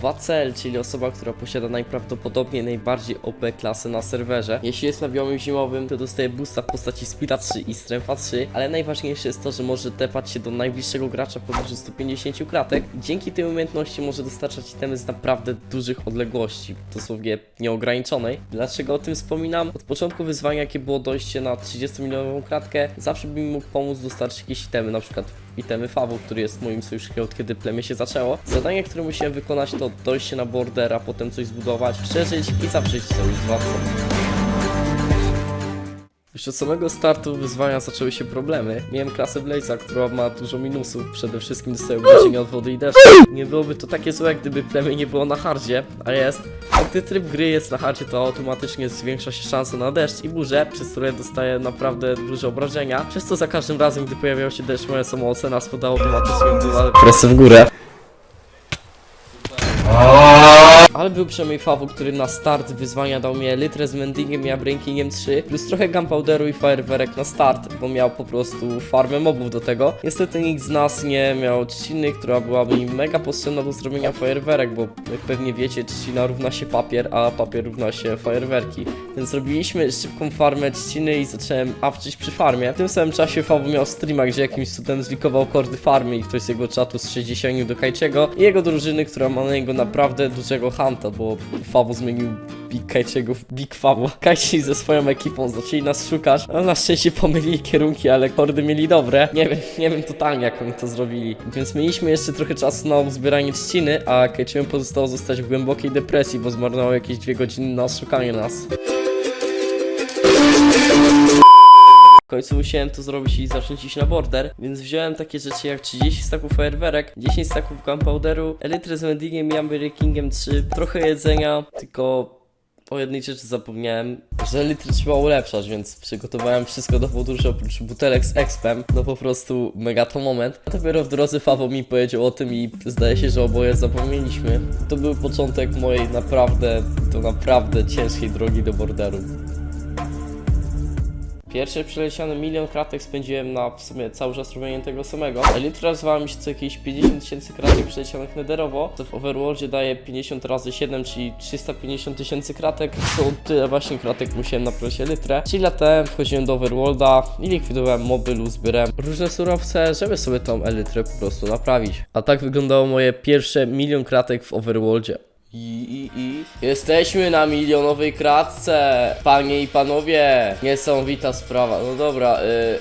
Wacel, czyli osoba, która posiada najprawdopodobniej najbardziej OP klasę na serwerze. Jeśli jest na biomie zimowym, to dostaje boosta w postaci Spira 3 i Strengtha 3, ale najważniejsze jest to, że może tepać się do najbliższego gracza powyżej 150 kratek. Dzięki tej umiejętności może dostarczać itemy z naprawdę dużych odległości, dosłownie nieograniczonej. Dlaczego o tym wspominam? Od początku wyzwania, jakie było dojście na 30 milionową kratkę, zawsze bym mógł pomóc dostarczyć jakieś itemy, na przykład itemy Fawu, który jest moim sojusznikiem od kiedy plemię się zaczęło. Zadanie, które musiałem wykonać to dojście na border, a potem coś zbudować, przeżyć i zawrzeć sojusz z władcą. Już od samego startu wyzwania zaczęły się problemy. Miałem klasę Blaze'a, która ma dużo minusów. Przede wszystkim dostaję obrażenia od wody i deszczu. Nie byłoby to takie złe, gdyby plemię nie było na hardzie, a jest. A gdy tryb gry jest na hardzie, to automatycznie zwiększa się szansa na deszcz i burzę, przez które dostaję naprawdę duże obrażenia. Przez co za każdym razem, gdy pojawiał się deszcz, moja samoocena spadała automatycznie do presy w górę. Ale był przynajmniej Fawu, który na start wyzwania dał mi litrę z mendingiem i upbreakingiem 3, plus trochę gunpowderu i firewerek na start, bo miał po prostu farmę mobów do tego. Niestety nikt z nas nie miał trzciny, która była mi mega potrzebna do zrobienia fajerwerek, bo jak pewnie wiecie, trzcina równa się papier, a papier równa się fajerwerki. Więc zrobiliśmy szybką farmę trzciny i zacząłem awczyć przy farmie. W tym samym czasie Fawu miał streama, gdzie jakimś cudem zlikował kordy farmy i ktoś z jego czatu z 60 do Kajczego i jego drużyny, która ma na niego naprawdę dużego hanta, bo Fawu zmienił Big Kajczego w Big Fawu. Kajci ze swoją ekipą zaczęli nas szukać, ale na szczęście pomylili kierunki, ale kordy mieli dobre. Nie wiem, nie wiem totalnie jak oni to zrobili. Więc mieliśmy jeszcze trochę czasu na uzbieranie trzciny, a Kajczemu pozostało zostać w głębokiej depresji, bo zmarnował jakieś dwie godziny na szukanie nas. W końcu musiałem to zrobić i zacząć iść na border, więc wziąłem takie rzeczy jak 30 staków fajerwerek, 10 staków gunpowderu, elytrę z mendingiem i amberkingiem 3, trochę jedzenia, tylko o jednej rzeczy zapomniałem, że litry trzeba ulepszać, więc przygotowałem wszystko do podróży oprócz butelek z expem, no po prostu mega to moment. A dopiero w drodze Fawo mi powiedział o tym i zdaje się, że oboje zapomnieliśmy. To był początek mojej naprawdę, to naprawdę ciężkiej drogi do borderu. Pierwszy przeleciany milion kratek spędziłem na w sumie cały czas robienie tego samego. Elitra zwała mi się co jakieś 50 tysięcy kratek przelecianych nederowo, co w Overworldzie daje 50 razy 7, czyli 350 tysięcy kratek. To tyle właśnie kratek musiałem naprawić Elytrę. Czyli latałem, wchodziłem do Overworlda i likwidowałem moby, lub różne surowce, żeby sobie tą Elytrę po prostu naprawić. A tak wyglądało moje pierwsze milion kratek w Overworldzie. I, i, i. Jesteśmy na milionowej kratce, panie i panowie. Niesamowita sprawa. No dobra, y,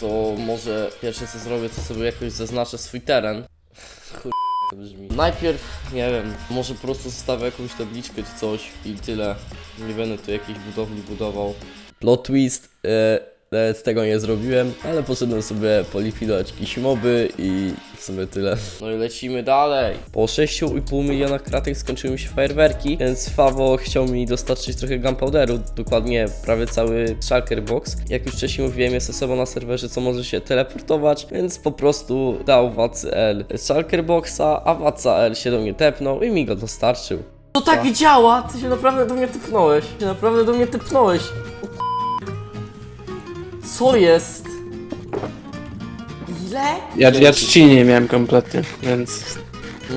to może pierwsze co zrobię, to sobie jakoś zaznaczę swój teren. Kur... to brzmi. Najpierw, nie wiem, może po prostu zostawię jakąś tabliczkę czy coś i tyle. Nie będę tu jakiejś budowli budował. Plot twist, y, nawet tego nie zrobiłem, ale poszedłem sobie polikwidować jakieś moby i w sumie tyle. No i lecimy dalej. Po 6,5 milionach kratek skończyły mi się fajerwerki, więc Fawo chciał mi dostarczyć trochę gunpowderu, dokładnie prawie cały shulker box. Jak już wcześniej mówiłem, jest osobą na serwerze, co może się teleportować, więc po prostu dał Wacy L shulker boxa, a Waca L się do mnie tepnął i mi go dostarczył. To tak działa! Ty się naprawdę do mnie typnąłeś. Ty się naprawdę do mnie typnąłeś. Co jest? Ile? Ja, ja trzciny nie miałem kompletnie, więc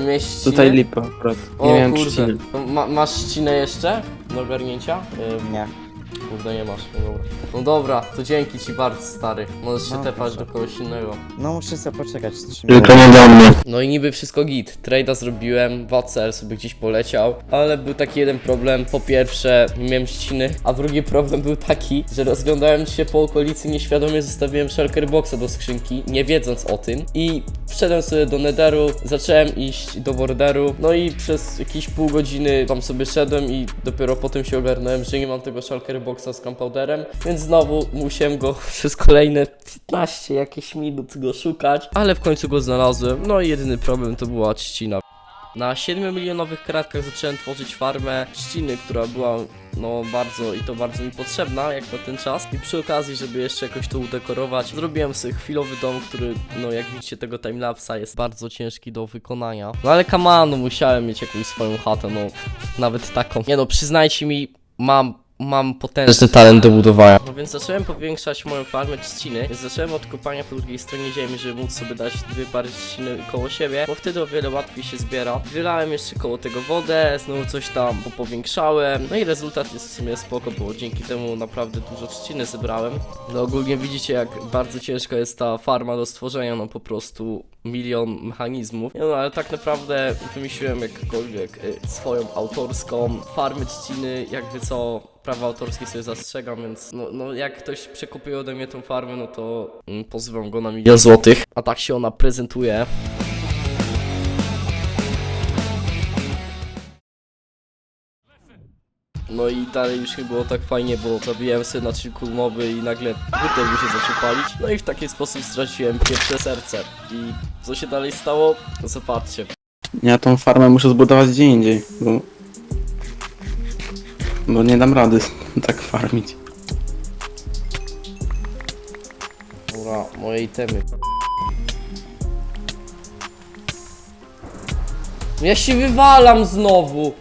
Mieściny? tutaj lipa akurat. Nie O miałem kurde. trzciny. Ma, masz ścinę jeszcze do ogarnięcia? Ym, Nie. Kurde, nie masz. No dobra. No dobra, to dzięki ci bardzo, stary. Możesz się No, tepać proszę. do kogoś innego. No muszę sobie poczekać. Tylko nie do mnie. No i niby wszystko git. Trade'a zrobiłem, Wacel sobie gdzieś poleciał, ale był taki jeden problem. Po pierwsze, nie miałem ściny, a drugi problem był taki, że rozglądając się po okolicy, nieświadomie zostawiłem shulker boxa do skrzynki, nie wiedząc o tym. I wszedłem sobie do netheru, zacząłem iść do borderu, no i przez jakieś pół godziny tam sobie szedłem i dopiero potem się ogarnąłem, że nie mam tego shulker boxa z gunpowderem, więc znowu musiałem go przez kolejne 15 jakieś minut go szukać, ale w końcu go znalazłem. No i jedyny problem to była trzcina. Na 7 milionowych kratkach zacząłem tworzyć farmę trzciny, która była no bardzo i to bardzo mi potrzebna jak na ten czas. I przy okazji, żeby jeszcze jakoś to udekorować, zrobiłem sobie chwilowy dom, który no jak widzicie tego timelapsa jest bardzo ciężki do wykonania. No ale kamano, musiałem mieć jakąś swoją chatę, no nawet taką. Nie no, przyznajcie mi, mam mam potężny talent do budowania. No więc zacząłem powiększać moją farmę trzciny, więc zacząłem od kopania po drugiej stronie ziemi, żeby móc sobie dać dwie pary trzciny koło siebie, bo wtedy o wiele łatwiej się zbiera. Wylałem jeszcze koło tego wodę, znowu coś tam powiększałem, no i rezultat jest w sumie spoko, bo dzięki temu naprawdę dużo trzciny zebrałem. No ogólnie widzicie jak bardzo ciężka jest ta farma do stworzenia, no po prostu milion mechanizmów. No ale tak naprawdę wymyśliłem jakkolwiek y, swoją autorską farmę trzciny, jakby co prawa autorskie sobie zastrzegam, więc no, no jak ktoś przekupuje ode mnie tą farmę, no to mm, pozywam go na milion złotych. A tak się ona prezentuje. No i dalej już nie było tak fajnie, bo zabijałem sobie na trzy kulmowy i nagle butel mi się zaczął palić. No i w taki sposób straciłem pierwsze serce. I co się dalej stało? No Zobaczcie. Ja tą farmę muszę zbudować gdzie indziej, bo... Bo nie dam rady tak farmić. Dobra, moje itemy. Ja się wywalam znowu!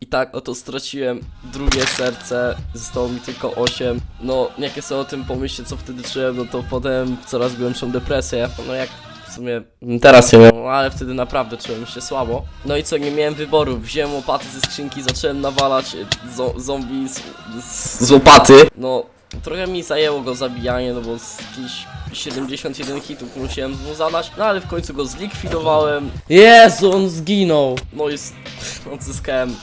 I tak oto straciłem drugie serce, zostało mi tylko 8. No, jak ja sobie o tym pomyślę, co wtedy czułem, no to wpadłem w coraz głębszą depresję. No jak w sumie teraz wiem, no, ale wtedy naprawdę czułem się słabo. No i co, nie miałem wyboru. Wziąłem łopaty ze skrzynki, zacząłem nawalać e, zo zombie z, z, z łopaty. No, trochę mi zajęło go zabijanie, no bo z jakichś 71 hitów musiałem mu zadać, no ale w końcu go zlikwidowałem. Jezu, on zginął! No i odzyskałem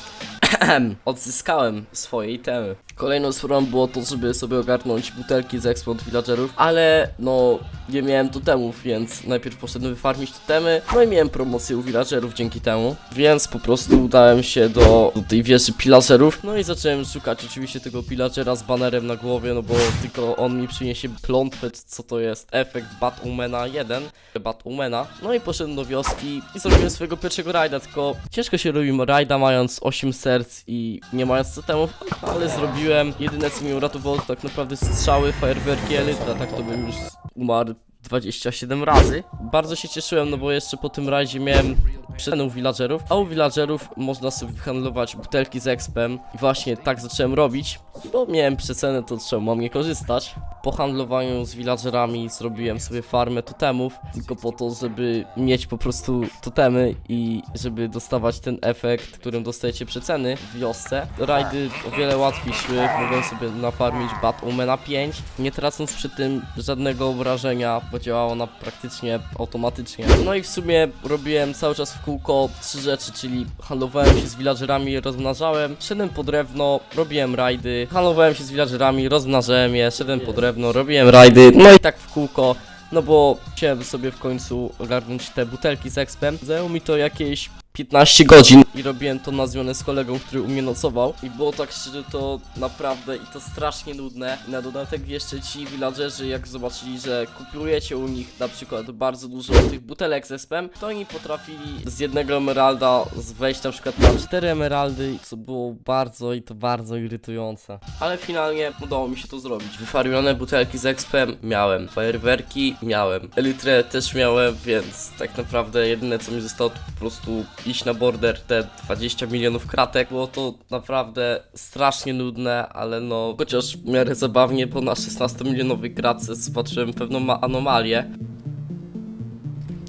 odzyskałem swoje itemy. Kolejną sprawą było to, żeby sobie ogarnąć butelki z eksport villagerów, ale no nie miałem totemów, więc najpierw poszedłem wyfarmić totemy, no i miałem promocję u villagerów dzięki temu, więc po prostu udałem się do, do tej wieży pillagerów, no i zacząłem szukać oczywiście tego pillagera z banerem na głowie, no bo tylko on mi przyniesie plątwę, co to jest efekt Batwomana 1, Batwomana, no i poszedłem do wioski i zrobiłem swojego pierwszego rajda, tylko ciężko się robi rajda mając 8 serc i nie mając totemów, ale zrobiłem, jedyne co mi uratowało to tak naprawdę strzały, fajerwerki, elytra, tak to bym już umarł 27 razy. Bardzo się cieszyłem, no bo jeszcze po tym rajdzie miałem przecenę u villagerów, a u villagerów można sobie wyhandlować butelki z expem i właśnie tak zacząłem robić, bo miałem przecenę, to trzeba mam nie korzystać. Po handlowaniu z villagerami zrobiłem sobie farmę totemów, tylko po to, żeby mieć po prostu totemy i żeby dostawać ten efekt, którym dostajecie przeceny w wiosce. Rajdy o wiele łatwiej szły, mogłem sobie nafarmić Batwomana 5, nie tracąc przy tym żadnego obrażenia, bo działała ona praktycznie automatycznie. No i w sumie robiłem cały czas w kółko trzy rzeczy, czyli handlowałem się z villagerami, rozmnażałem, szedłem po drewno, robiłem rajdy, handlowałem się z villagerami, rozmnażałem je, szedłem po drewno, robiłem rajdy, no i tak w kółko. No bo chciałem sobie w końcu ogarnąć te butelki z expem. Zajęło mi to jakieś 15 godzin i robiłem to na zmianę z kolegą, który u mnie nocował i było tak szczerze to naprawdę i to strasznie nudne. I na dodatek jeszcze ci villagerzy jak zobaczyli, że kupujecie u nich na przykład bardzo dużo tych butelek z expem, to oni potrafili z jednego emeralda wejść na przykład na 4 emeraldy, co było bardzo i to bardzo irytujące. Ale finalnie udało mi się to zrobić. Wyfarmione butelki z expem miałem, fajerwerki miałem, elytrę też miałem, więc tak naprawdę jedyne co mi zostało to po prostu iść na border te 20 milionów kratek. Było to naprawdę strasznie nudne, ale no chociaż w miarę zabawnie, bo na 16 milionowej kratce zobaczyłem pewną ma- anomalię.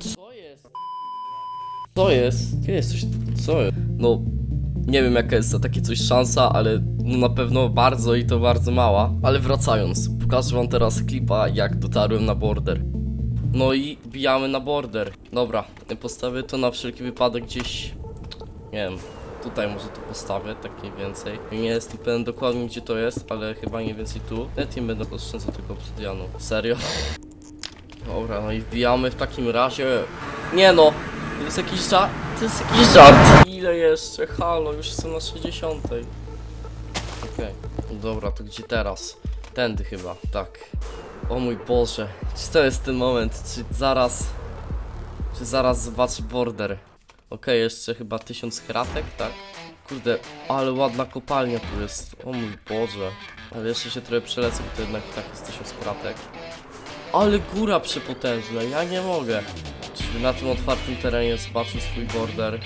Co jest? Co jest? Gdzie jest coś? Co jest? No, nie wiem jaka jest za takie coś szansa, ale no na pewno bardzo i to bardzo mała. Ale wracając, pokażę wam teraz klipa jak dotarłem na border. No i bijamy na border. Dobra, postawię to na wszelki wypadek gdzieś. Nie wiem, tutaj może to postawię, tak mniej więcej. Nie jestem pewien dokładnie gdzie to jest, ale chyba nie więcej tu. Nawet nie będę oszczędzał tego obsydianu. Serio? Dobra, no i wbijamy w takim razie. Nie no! To jest jakiś żart. To jest jakiś żart. Ile jeszcze? Halo, już jestem na 60. Okej. Dobra, to gdzie teraz? Tędy chyba, tak. O mój Boże, czy to jest ten moment? Czy zaraz. Czy zaraz zobaczę border? Okej, jeszcze chyba tysiąc kratek, tak? Kurde, ale ładna kopalnia tu jest. O mój Boże. Ale jeszcze się trochę przelecę, bo to jednak i tak jest tysiąc kratek. Ale góra przepotężna, ja nie mogę. żeby na tym otwartym terenie zobaczył swój border.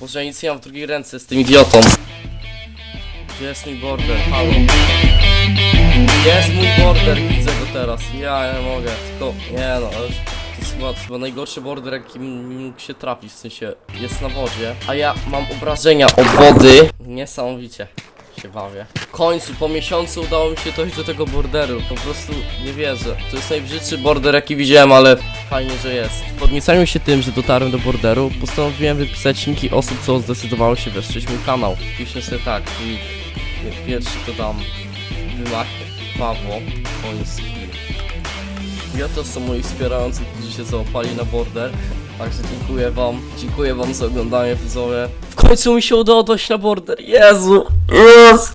Boże, ja nic nie mam w drugiej ręce z tym idiotą. Gdzie jest mój border? Halo. Jest mój border? Widzę go teraz. Ja nie mogę. Tylko, nie no, ale to jest chyba, chyba najgorszy border, jaki mógł się trafić. W sensie, jest na wodzie, a ja mam obrażenia od wody. Niesamowicie się bawię. W końcu, po miesiącu udało mi się dojść do tego borderu. Po prostu nie wierzę. To jest najbrzydszy border, jaki widziałem, ale fajnie, że jest. Podniecając się tym, że dotarłem do borderu, postanowiłem wypisać linki osób, co zdecydowało się wesprzeć mój kanał. Piszę sobie tak, nick. Pierwszy to dam Wymach Pawło Koński. Ja to są moi wspierający, którzy się załapali na border. Także dziękuję wam, dziękuję wam za oglądanie widzowie. W końcu mi się udało dojść na border, Jezu, jest!